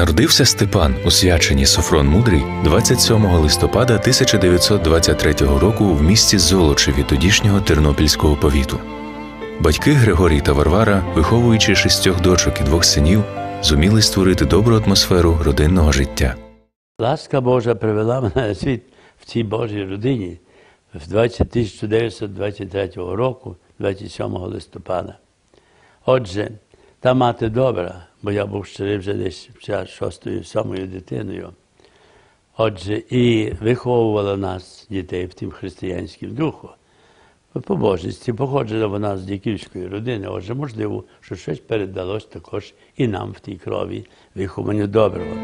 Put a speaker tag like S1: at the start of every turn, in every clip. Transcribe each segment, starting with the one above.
S1: Народився Степан у свяченні Софрон Мудрий 27 листопада 1923 року в місті Золочеві тодішнього Тернопільського повіту. Батьки Григорій та Варвара, виховуючи шістьох дочок і двох синів, зуміли створити добру атмосферу родинного життя.
S2: Ласка Божа привела мене на світ в цій Божій родині в 20 1923 року, 27 листопада. Отже, та мати добра, бо я був щирий вже десь шостою, сьомою дитиною. Отже, і виховувала нас, дітей, в тим християнському духу. По божності походжена вона з дяківської родини, отже, можливо, що щось передалось також і нам в тій крові вихованню доброго.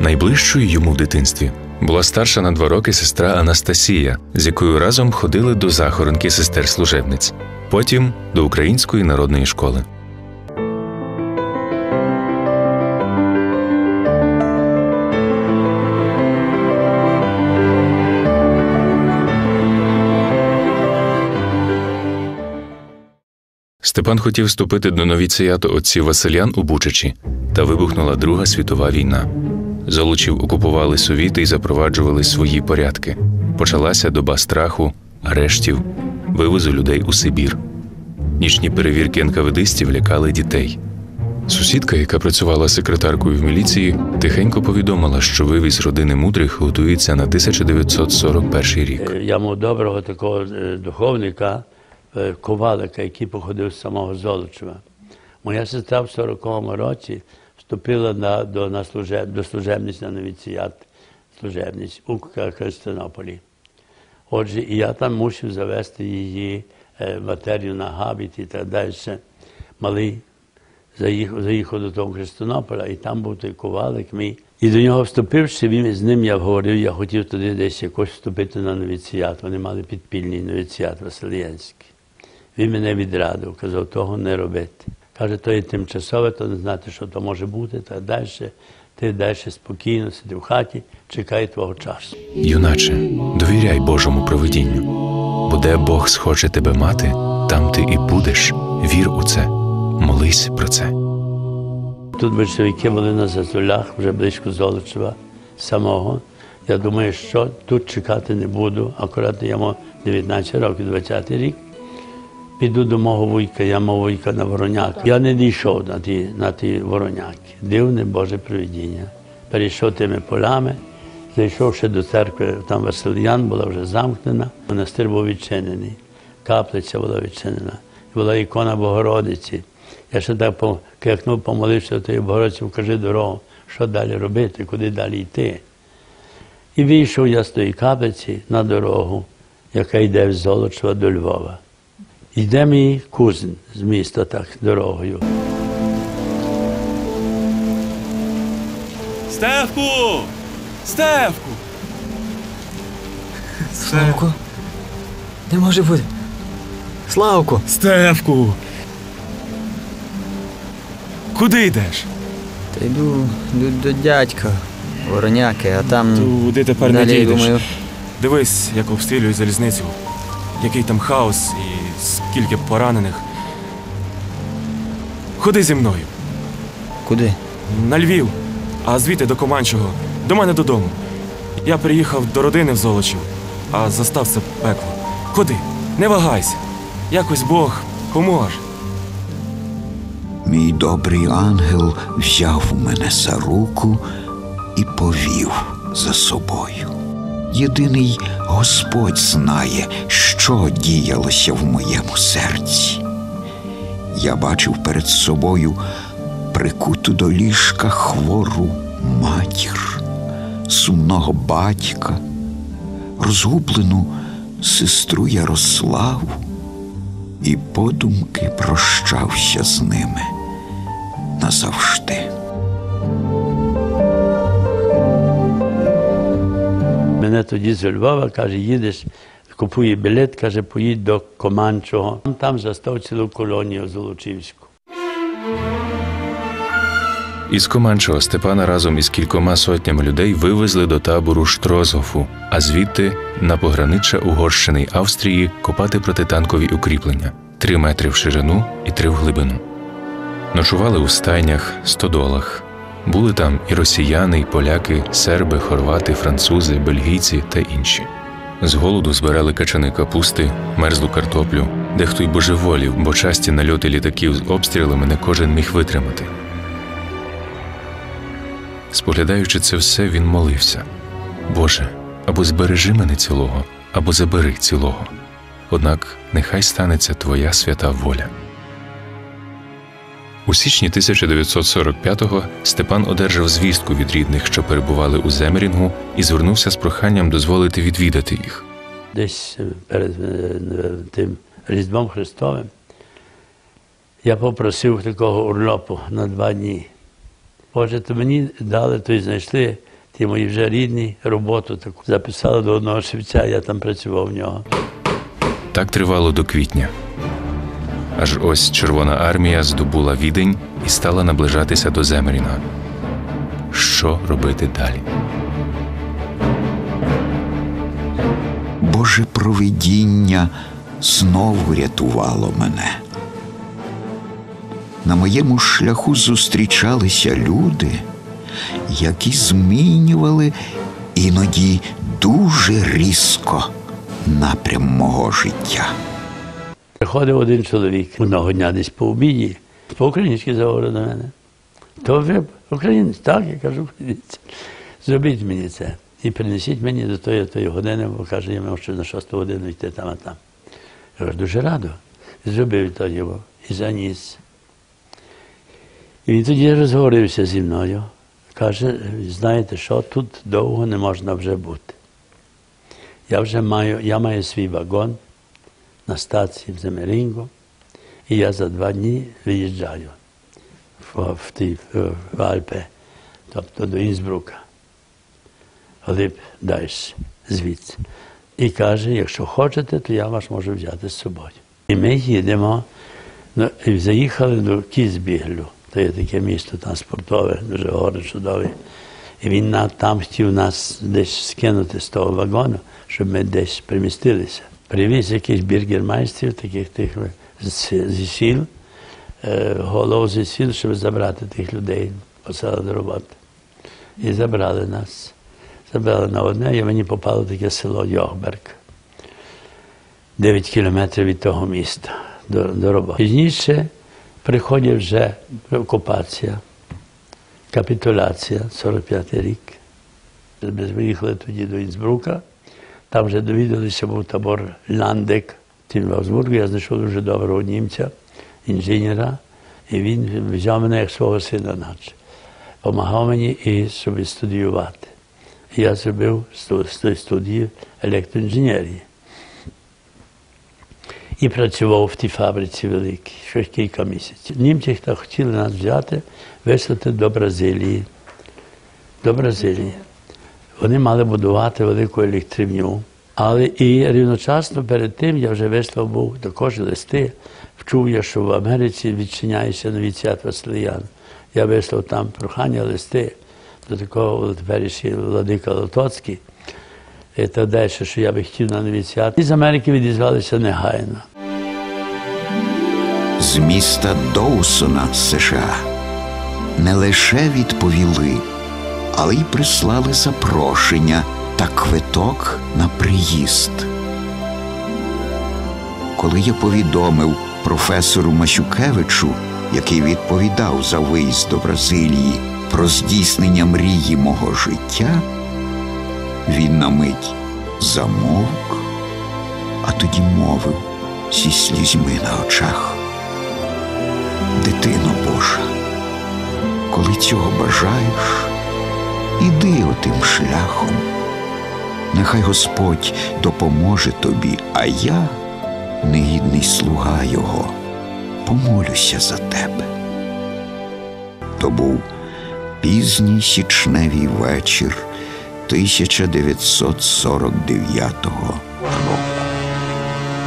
S1: Найближчою йому в дитинстві була старша на два роки сестра Анастасія, з якою разом ходили до захоронки сестер служебниць, потім до Української народної школи. Степан хотів вступити до новіціяту отців Василян у Бучачі, та вибухнула Друга світова війна. Золочів окупували совіти і запроваджували свої порядки. Почалася доба страху, арештів, вивозу людей у Сибір. Нічні перевірки НКВДистів лякали дітей. Сусідка, яка працювала секретаркою в міліції, тихенько повідомила, що вивіз родини мудрих готується на 1941 рік.
S2: Е, Я мав доброго такого е, духовника, е, ковалика, який походив з самого Золочева. Моя сестра в 40-му році вступила на, до, на служеб, до служебниць на новіціят служебниць у Христонополі. Отже, і я там мусив завести її матерію на габіт і так далі. Малий заїхав, заїхав до того Христонополя, і там був той ковалик мій. І до нього вступивши, він з ним я говорив, я хотів туди десь якось вступити на новіціят. Вони мали підпільний новіціат Васильянський. Він мене відрадив, казав, того не робити. Каже, то є тимчасове, то не знати, що то може бути, та далі. Ти далі спокійно сиди в хаті, чекай твого часу.
S1: Юначе, довіряй Божому провидінню, бо де Бог схоче тебе мати, там ти і будеш. Вір у це, молись про це.
S2: Тут большевики були на Зазулях, вже близько Золочева самого. Я думаю, що тут чекати не буду. Акуратно я мав 19 років, 20 рік. Піду до мого вуйка, я мав вуйка на Вороняк. Я не дійшов на ті, на ті вороняки. Дивне Боже привидіння. Перейшов тими полями, зайшовши до церкви, там Васильян була вже замкнена, монастир був відчинений, каплиця була відчинена, була ікона Богородиці. Я ще так покрикнув, помолився тої Богородиці, вкажи дорогу, що далі робити, куди далі йти. І вийшов я з тої каплиці на дорогу, яка йде з Золочева до Львова. Йде мій кузен з міста так дорогою.
S3: Стевку! Стевку!
S4: Славко? Не може бути. Славко!
S3: Стевку! Куди йдеш?
S4: Та йду, йду до дядька, вороняки, а там.
S3: Туди тепер не дійдеш.
S4: думаю,
S3: Дивись, як обстрілюють залізницю. Який там хаос і скільки поранених. Ходи зі мною.
S4: куди?
S3: На Львів, а звідти до Команчого, до мене додому. Я приїхав до родини в Золочів, а застав це пекло. Ходи, не вагайся. Якось Бог поможе.
S5: Мій добрий ангел взяв мене за руку і повів за собою. Єдиний Господь знає, що діялося в моєму серці. Я бачив перед собою прикуту до ліжка хвору матір, сумного батька, розгублену сестру Ярославу і подумки прощався з ними назавжди.
S2: Мене тоді з Львова каже, їдеш, купує білет, каже, поїдь до Команчого. Там застав цілу колонію Золочівську.
S1: Із Команчого Степана разом із кількома сотнями людей вивезли до табору Штрозгофу, а звідти на пограниччя Угорщини й Австрії копати протитанкові укріплення. три метри в ширину і три в глибину. Ночували у стайнях, стодолах. Були там і росіяни, і поляки, серби, хорвати, французи, бельгійці та інші. З голоду збирали качани капусти, мерзлу картоплю, дехто й божеволів, бо часті нальоти літаків з обстрілами не кожен міг витримати. Споглядаючи це все, він молився Боже, або збережи мене цілого, або забери цілого. Однак нехай станеться Твоя свята воля. У січні 1945-го Степан одержав звістку від рідних, що перебували у Земерінгу, і звернувся з проханням дозволити відвідати їх.
S2: Десь е, перед е, тим Різдвом Христовим я попросив такого урльопу на два дні. Боже, то мені дали, то й знайшли ті мої вже рідні роботу таку. Записали до одного шевця, я там працював в нього.
S1: Так тривало до квітня. Аж ось Червона армія здобула відень і стала наближатися до Земеріна. Що робити далі?
S5: Боже провидіння знову рятувало мене. На моєму шляху зустрічалися люди, які змінювали іноді дуже різко напрям мого життя.
S2: Приходив один чоловік одного дня десь по обіді, по-українськи заговорив до мене. То ви українець? Так, я кажу, українець. Зробіть мені це. І принесіть мені до тої, тої години, бо каже, я мав на шосту годину йти там, а там. Я кажу, дуже радо. Зробив то його і заніс. І він тоді розговорився зі мною. Каже, знаєте що, тут довго не можна вже бути. Я вже маю, я маю свій вагон на стації в Земерінго, і я за два дні виїжджаю в, в, ті, в, Альпи, тобто до Інсбрука. Глиб далі звідси. І каже, якщо хочете, то я вас можу взяти з собою. І ми їдемо, ну, і заїхали до Кізбіглю. То є таке місто там спортове, дуже горе чудове. І він там хотів нас десь скинути з того вагону, щоб ми десь примістилися. Привіз якийсь біргермайстрів, таких тих зі сіл, голов зі сіл, щоб забрати тих людей, посадити до роботи. І забрали нас. Забрали на одне, і мені попало таке село Йохберг. 9 кілометрів від того міста до, до роботи. Пізніше приходить вже окупація, капітуляція, 45-й рік. Ми виїхали тоді до Інсбрука. Там вже довідалися, був табор Ландек. Авсбургу я знайшов дуже доброго німця, інженера, і він взяв мене як свого сина, наче. Помагав мені і собі студіювати. Я зробив студії електроінженерії. І працював в тій фабриці великій, ще кілька місяців. Німці хотіли нас взяти, вислати до Бразилії. До Бразилії. Вони мали будувати велику електрівню. Але і рівночасно перед тим я вже вислав був також листи. Вчув я, що в Америці відчиняється новіціат Василиян. Я вислав там прохання листи до такого теперішнього владика Лотоцький. І так далі, що я би хотів на новіціат. І з Америки відізвалися негайно.
S5: з міста Доусона, США, не лише відповіли, але й прислали запрошення та квиток на приїзд. Коли я повідомив професору Масюкевичу, який відповідав за виїзд до Бразилії про здійснення мрії мого життя, він на мить замовк, а тоді мовив зі слізьми на очах. Дитино Божа, коли цього бажаєш, іди отим шляхом. Нехай Господь допоможе тобі, а я, негідний слуга Його, помолюся за тебе. То був пізній січневий вечір 1949 року.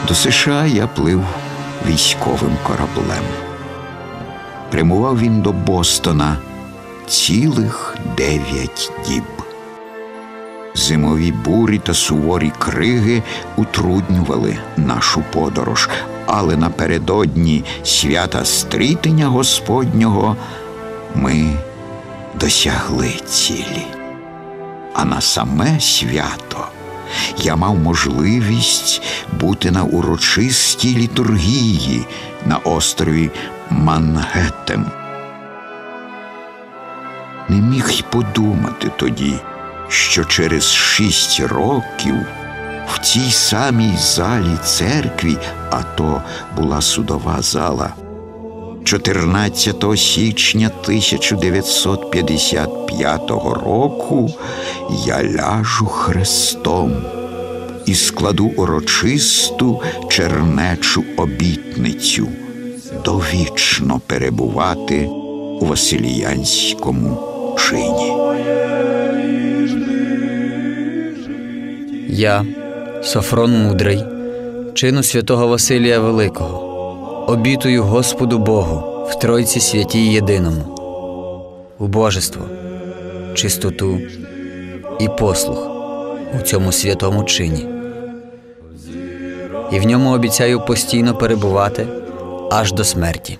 S5: До США я плив військовим кораблем. Прямував він до Бостона цілих дев'ять діб. Зимові бурі та суворі криги утруднювали нашу подорож, Але напередодні свята стрітення Господнього ми досягли цілі. А на саме свято я мав можливість бути на урочистій літургії на острові Мангеттен. Не міг й подумати тоді, що через шість років в цій самій залі церкві, а то була судова зала, 14 січня 1955 року я ляжу хрестом і складу урочисту чернечу обітницю довічно перебувати у Василіянському чині.
S4: Я, Софрон Мудрий, чину святого Василія Великого, обітую Господу Богу в Тройці святій єдиному, убожество, чистоту і послух у цьому святому чині. І в ньому обіцяю постійно перебувати аж до смерті.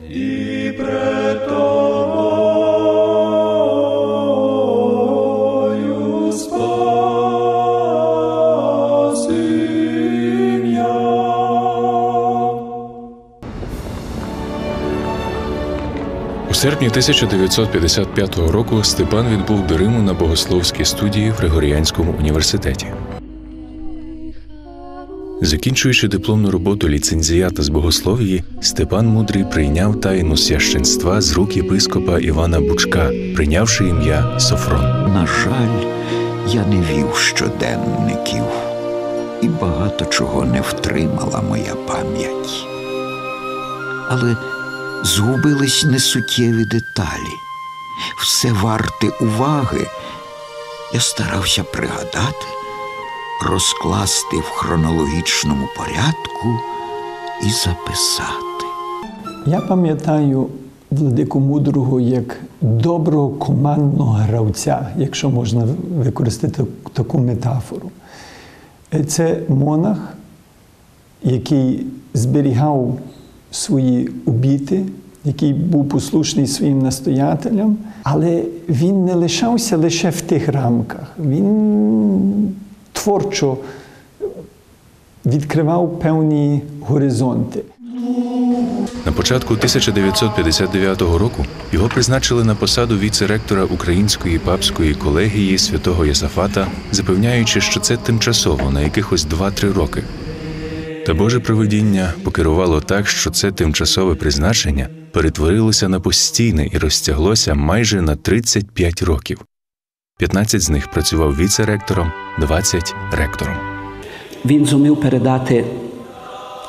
S1: Серпні 1955 року Степан відбув до Риму на богословські студії в Григоріанському університеті. Закінчуючи дипломну роботу ліцензіата з богослов'ї, Степан Мудрий прийняв тайну священства з рук єпископа Івана Бучка, прийнявши ім'я Софрон.
S5: На жаль, я не вів щоденників, і багато чого не втримала моя пам'ять. Але згубились несуттєві деталі. Все варте уваги. Я старався пригадати, розкласти в хронологічному порядку і записати.
S6: Я пам'ятаю владику мудрого як доброго командного гравця, якщо можна використати таку метафору. Це монах, який зберігав свої обіти, який був послушний своїм настоятелям, але він не лишався лише в тих рамках. Він творчо відкривав певні горизонти.
S1: На початку 1959 року його призначили на посаду віце-ректора Української папської колегії святого Єсафата, запевняючи, що це тимчасово на якихось 2-3 роки. Та Боже провидіння покерувало так, що це тимчасове призначення перетворилося на постійне і розтяглося майже на 35 років. 15 з них працював віце-ректором, 20 ректором.
S7: Він зумів передати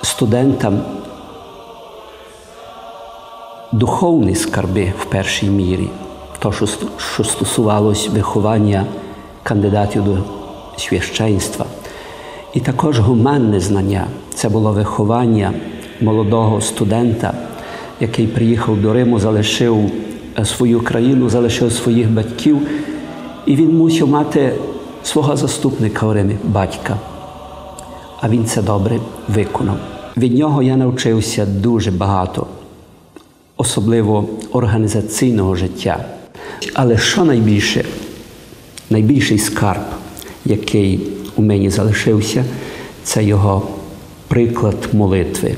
S7: студентам духовні скарби в першій мірі, то, що, стосувалось виховання кандидатів до священства. І також гуманне знання це було виховання молодого студента, який приїхав до Риму, залишив свою країну, залишив своїх батьків, і він мусив мати свого заступника у Римі, батька. А він це добре виконав. Від нього я навчився дуже багато, особливо організаційного життя. Але що найбільше, найбільший скарб, який у мені залишився, це його приклад молитви.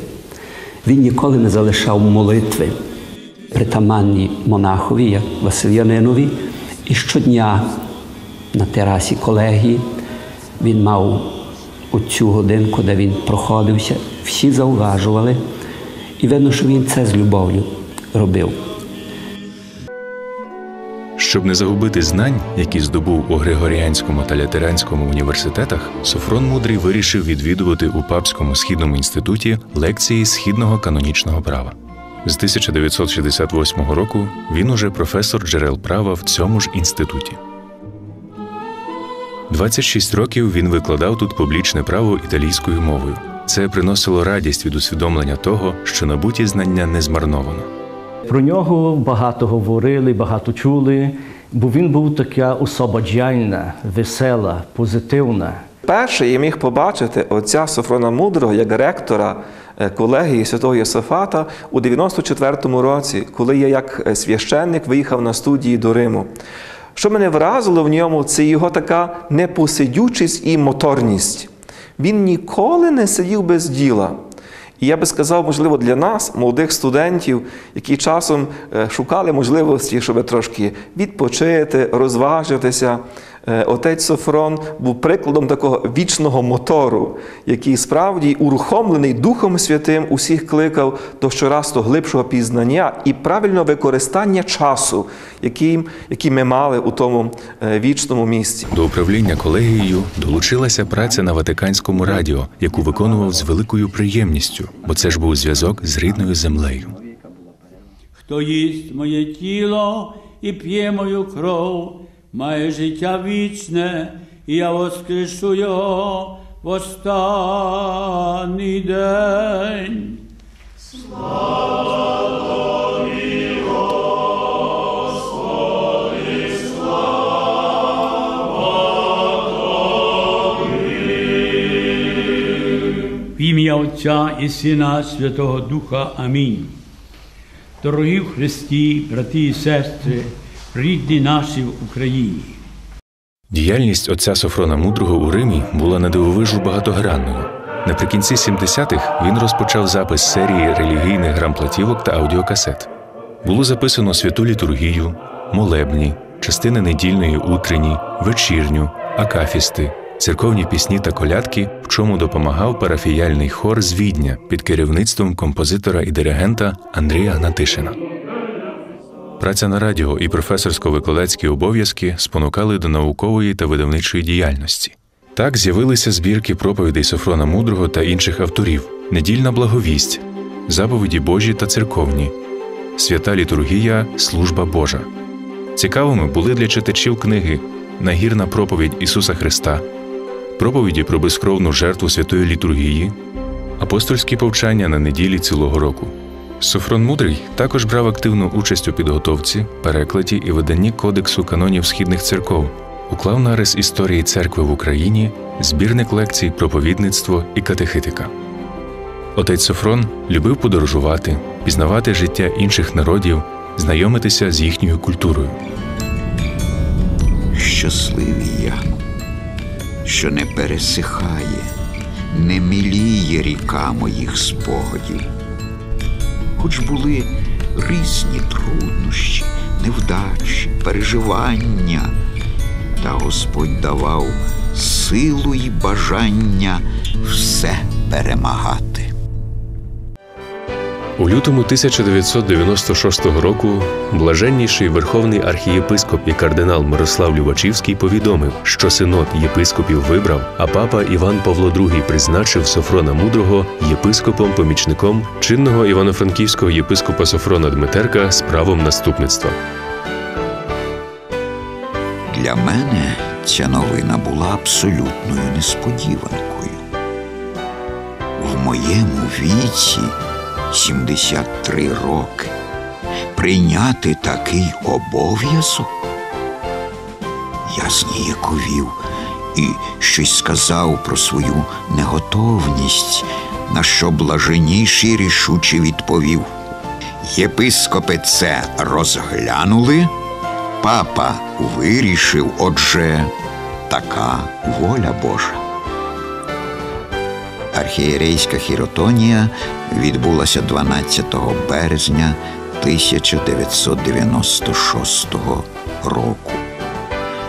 S7: Він ніколи не залишав молитви притаманні монахові, як Васильянинові, і щодня на терасі колегії він мав оцю годинку, де він проходився, всі зауважували, і видно, що він це з любов'ю робив.
S1: Щоб не загубити знань, які здобув у Григоріанському та Лятеранському університетах, Софрон Мудрий вирішив відвідувати у Папському східному інституті лекції східного канонічного права. З 1968 року він уже професор джерел права в цьому ж інституті. 26 років він викладав тут публічне право італійською мовою. Це приносило радість від усвідомлення того, що набуті знання не змарновано.
S8: Про нього багато говорили, багато чули, бо він був така особа джайна, весела, позитивна.
S9: Перше я міг побачити отця Софрона Мудрого як ректора е, колегії святого Йосифата у 94-му році, коли я як е, священник виїхав на студії до Риму. Що мене вразило в ньому, це його така непосидючість і моторність. Він ніколи не сидів без діла. І я би сказав, можливо, для нас, молодих студентів, які часом е, шукали можливості, щоб трошки відпочити, розважитися. Е, Отець Софрон був прикладом такого вічного мотору, який справді урухомлений Духом Святим усіх кликав до щораз глибшого пізнання і правильного використання часу, який, який ми мали у тому е, вічному місці.
S1: До управління колегією долучилася праця на Ватиканському радіо, яку виконував з великою приємністю, бо це ж був зв'язок з рідною землею.
S10: Хто їсть моє тіло і п'є мою кров, має життя вічне, і я воскрешу його в останній день. В ім'я Отця і Сина Святого Духа. Амінь. Дорогі в Христі, брати і сестри, рідні наші в Україні.
S1: Діяльність отця Софрона Мудрого у Римі була на дивовижу багатогранною. Наприкінці 70-х він розпочав запис серії релігійних грамплатівок та аудіокасет. Було записано святу літургію, молебні, частини недільної утренні, вечірню, акафісти, церковні пісні та колядки, в чому допомагав парафіяльний хор з Відня під керівництвом композитора і диригента Андрія Гнатишина. Праця на радіо і професорсько-викладацькі обов'язки спонукали до наукової та видавничої діяльності. Так з'явилися збірки проповідей Софрона Мудрого та інших авторів, недільна благовість, заповіді Божі та церковні, свята літургія, служба Божа. Цікавими були для читачів книги Нагірна проповідь Ісуса Христа, проповіді про безкровну жертву святої літургії, апостольські повчання на неділі цілого року. Софрон Мудрий також брав активну участь у підготовці, перекладі і виданні Кодексу канонів східних церков, уклав нарис історії церкви в Україні, збірник лекцій, проповідництво і катехитика. Отець Софрон любив подорожувати, пізнавати життя інших народів, знайомитися з їхньою культурою.
S5: Щасливий я, що не пересихає, не міліє ріка моїх спогадів. Хоч були різні труднощі, невдачі, переживання, та Господь давав силу й бажання все перемагати.
S11: У лютому 1996 року блаженніший верховний архієпископ і кардинал Мирослав Любачівський повідомив, що синод єпископів вибрав, а папа Іван Павло II призначив Софрона Мудрого єпископом-помічником чинного івано-франківського єпископа Софрона Дмитерка з правом наступництва.
S5: Для мене ця новина була абсолютною несподіванкою. В моєму віці 73 роки прийняти такий обов'язок. Я зніяковів і щось сказав про свою неготовність, на що блаженніший рішуче відповів. Єпископи це розглянули, папа вирішив, отже, така воля Божа. Архієрейська хіротонія відбулася 12 березня 1996 року.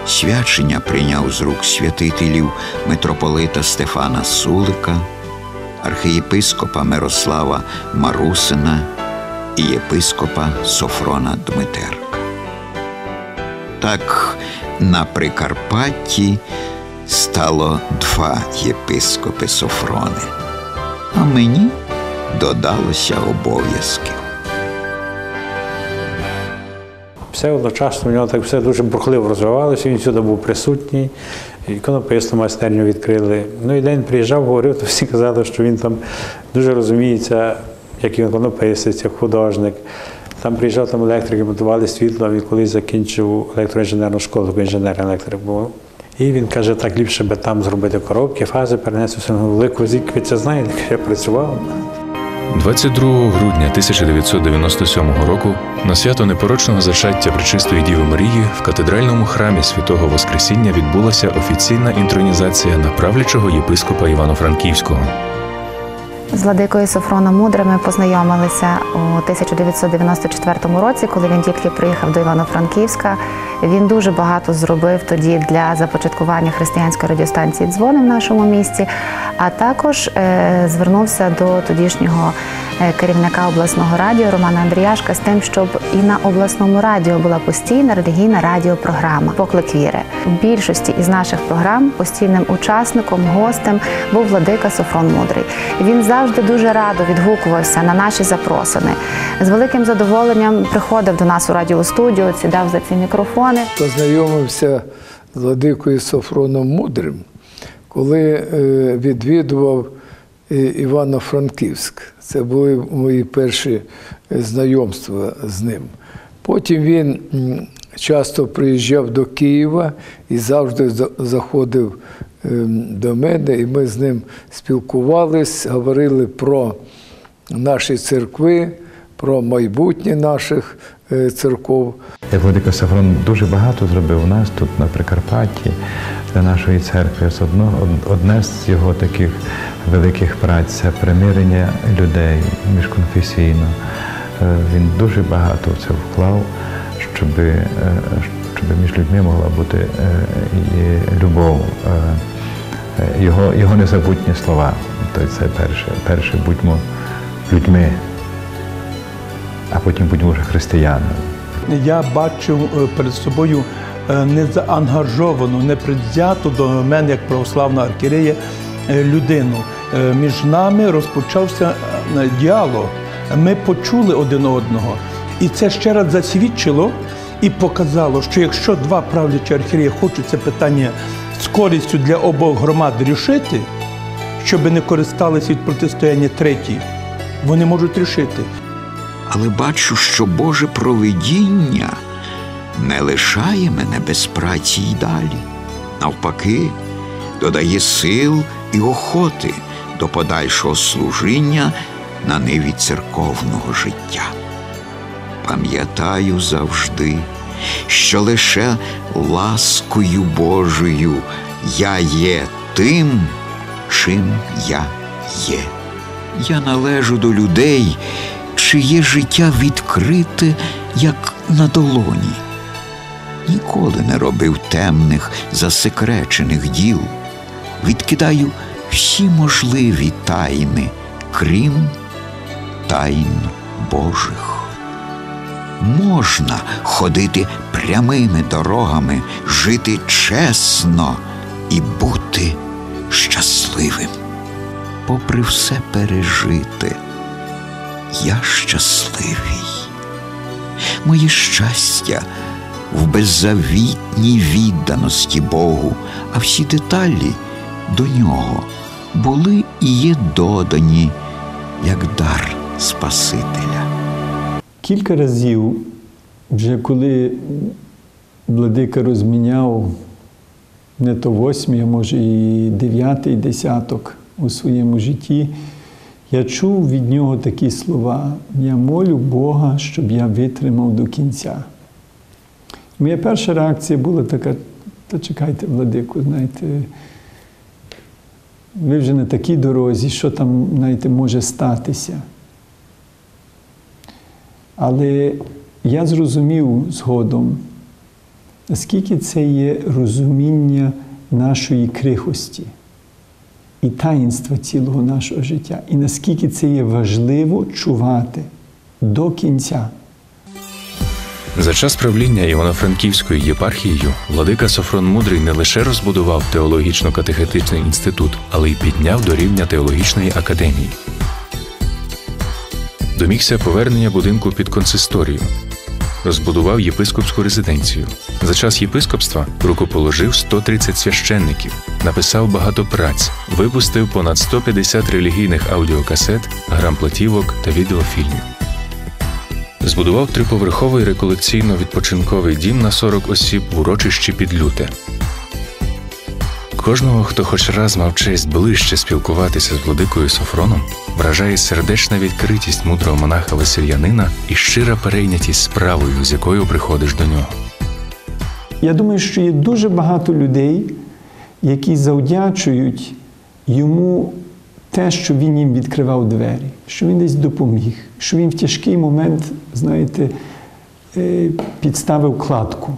S5: Свячення прийняв з рук святителів митрополита Стефана Сулика, архієпископа Мирослава Марусина і єпископа Софрона Дмитерка. Так на Прикарпатті стало два єпископи Софрони, а мені додалося обов'язків.
S12: Все одночасно в нього так все дуже бурхливо розвивалося, він сюди був присутній, іконописну майстерню відкрили. Ну і день приїжджав, говорив, то всі казали, що він там дуже розуміється, як іконописець, як художник. Там приїжджав там електрики, монтували світло, він колись закінчив електроінженерну школу, інженер-електрик був. І він каже, так ліпше би там зробити коробки, фази перенести все велику зік. Ви це знаєте, я працював.
S1: 22 грудня 1997 року на свято непорочного зачаття Пречистої Діви Марії в катедральному храмі Святого Воскресіння відбулася офіційна інтронізація на правлячого єпископа Івано-Франківського.
S13: З владикою Софроном Мудрим ми познайомилися у 1994 році, коли він тільки приїхав до Івано-Франківська. Він дуже багато зробив тоді для започаткування християнської радіостанції Дзвони в нашому місті, а також е, звернувся до тодішнього е, керівника обласного радіо Романа Андріяшка з тим, щоб і на обласному радіо була постійна релігійна радіопрограма Поклик віри. В більшості із наших програм постійним учасником, гостем був владика Софрон Мудрий. Він завжди дуже радо відгукувався на наші запросини. З великим задоволенням приходив до нас у радіостудію, сідав за ці мікрофони.
S14: Познайомився з владикою Софроном Мудрим, коли е, відвідував е, Івано-Франківськ. Це були мої перші е, знайомства з ним. Потім він часто приїжджав до Києва і завжди заходив ем, до мене, і ми з ним спілкувались, говорили про наші церкви, про майбутнє наших е, церков.
S15: Владика Сафрон дуже багато зробив у нас тут на Прикарпатті для нашої церкви. Одно, од- одне з його таких великих праць це примирення людей міжконфесійно. Е, Він дуже багато в це вклав, щоб, щоб між людьми могла бути е, любов. Е, е, Його, його незабутні слова. То це перше. Перше будьмо людьми, а потім будьмо вже християнами.
S16: Я бачив е, перед собою е, незаангажовану, непредвзяту до мене як православна архієрея е, людину. Між нами розпочався діалог. Ми почули один одного. І це ще раз засвідчило і показало, що якщо два правлячі архієреї хочуть це питання з користю для обох громад рішити, щоб не користались від протистояння третій, вони можуть рішити.
S5: Але бачу, що Боже провидіння не лишає мене без праці й далі. Навпаки, додає сил і охоти до подальшого служіння на ниві церковного життя. Пам'ятаю завжди, що лише ласкою Божою я є тим, чим я є. Я належу до людей, чиє життя відкрите, як на долоні. Ніколи не робив темних, засекречених діл. Відкидаю всі можливі тайни, крім тайн Божих. Можна ходити прямими дорогами, жити чесно і бути щасливим. Попри все пережити, я щасливий. Моє щастя в беззавітній відданості Богу, а всі деталі до нього були і є додані як дар Спасителя.
S6: Кілька разів, вже коли владика розміняв не то восьмий, а може і дев'ятий десяток у своєму житті, я чув від нього такі слова: Я молю Бога, щоб я витримав до кінця. Моя перша реакція була така: та чекайте, владику, знаєте, ви вже на такій дорозі, що там, знаєте, може статися. Але я зрозумів згодом, наскільки це є розуміння нашої крихості і таїнства цілого нашого життя, і наскільки це є важливо чувати до кінця.
S1: За час правління Івано-Франківською єпархією владика Софрон Мудрий не лише розбудував теологічно-катехетичний інститут, але й підняв до рівня теологічної академії. Домігся повернення будинку під консисторію, розбудував єпископську резиденцію. За час єпископства рукоположив 130 священників, написав багато праць, випустив понад 150 релігійних аудіокасет, грам платівок та відеофільмів. Збудував триповерховий реколекційно-відпочинковий дім на 40 осіб в урочищі під Люте. Кожного, хто хоч раз мав честь ближче спілкуватися з владикою Софроном, вражає сердечна відкритість мудрого монаха Васильянина і щира перейнятість справою, з якою приходиш до нього.
S6: Я думаю, що є дуже багато людей, які завдячують йому те, що він їм відкривав двері, що він десь допоміг, що він в тяжкий момент, знаєте, е, підставив кладку,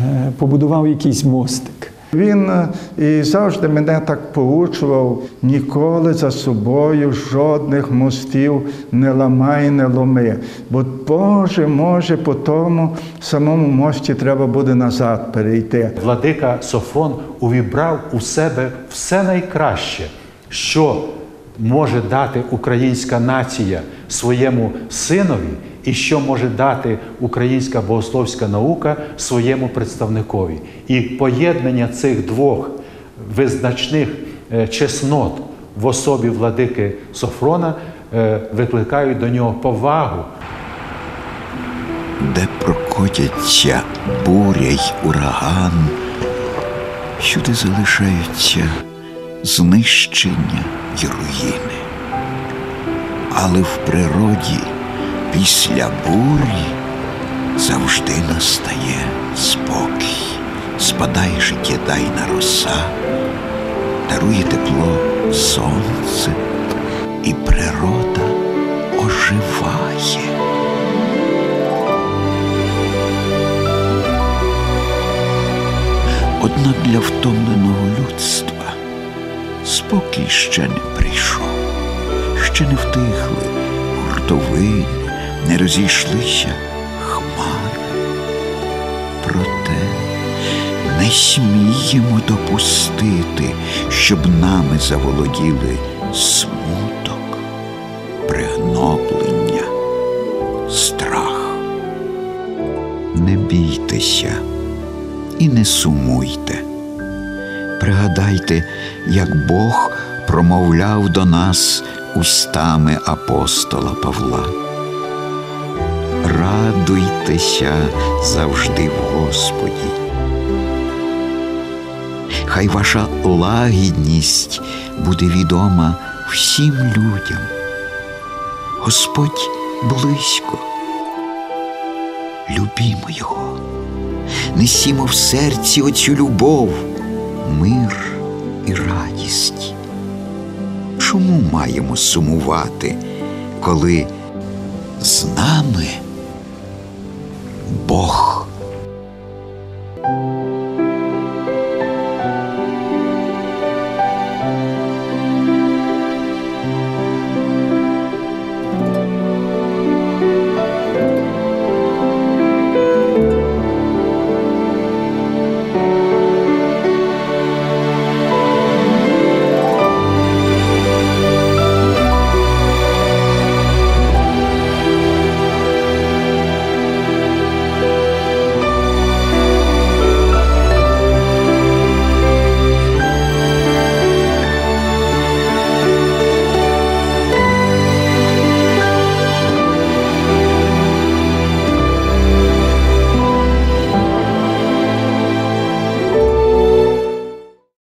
S6: е, побудував якийсь мостик.
S17: Він е, і завжди мене так поучував, ніколи за собою жодних мостів не ламай, не ломи. Бо Боже, може, по тому самому мості треба буде назад перейти.
S18: Владика Софрон увібрав у себе все найкраще, що може дати українська нація своєму синові, і що може дати українська богословська наука своєму представникові. І поєднання цих двох визначних е, чеснот в особі владики Софрона е, викликають до нього повагу.
S5: де прокотяться буря й ураган, всюди залишаються знищення й руїни. Але в природі після бурі завжди настає спокій, спадає життєдайна роса, дарує тепло сонце, і природа оживає. Однак для втомленого людства спокій ще не прийшов, ще не втихли гуртовини, не розійшлися хмари. Проте не сміємо допустити, щоб нами заволоділи смуток, пригноблення, страх. Не бійтеся і не сумуйте. Пригадайте, як Бог промовляв до нас устами апостола Павла. Радуйтеся завжди в Господі. Хай ваша лагідність буде відома всім людям. Господь близько. Любімо Його несімо в серці оцю любов, мир і радість. Чому маємо сумувати, коли з нами Бог?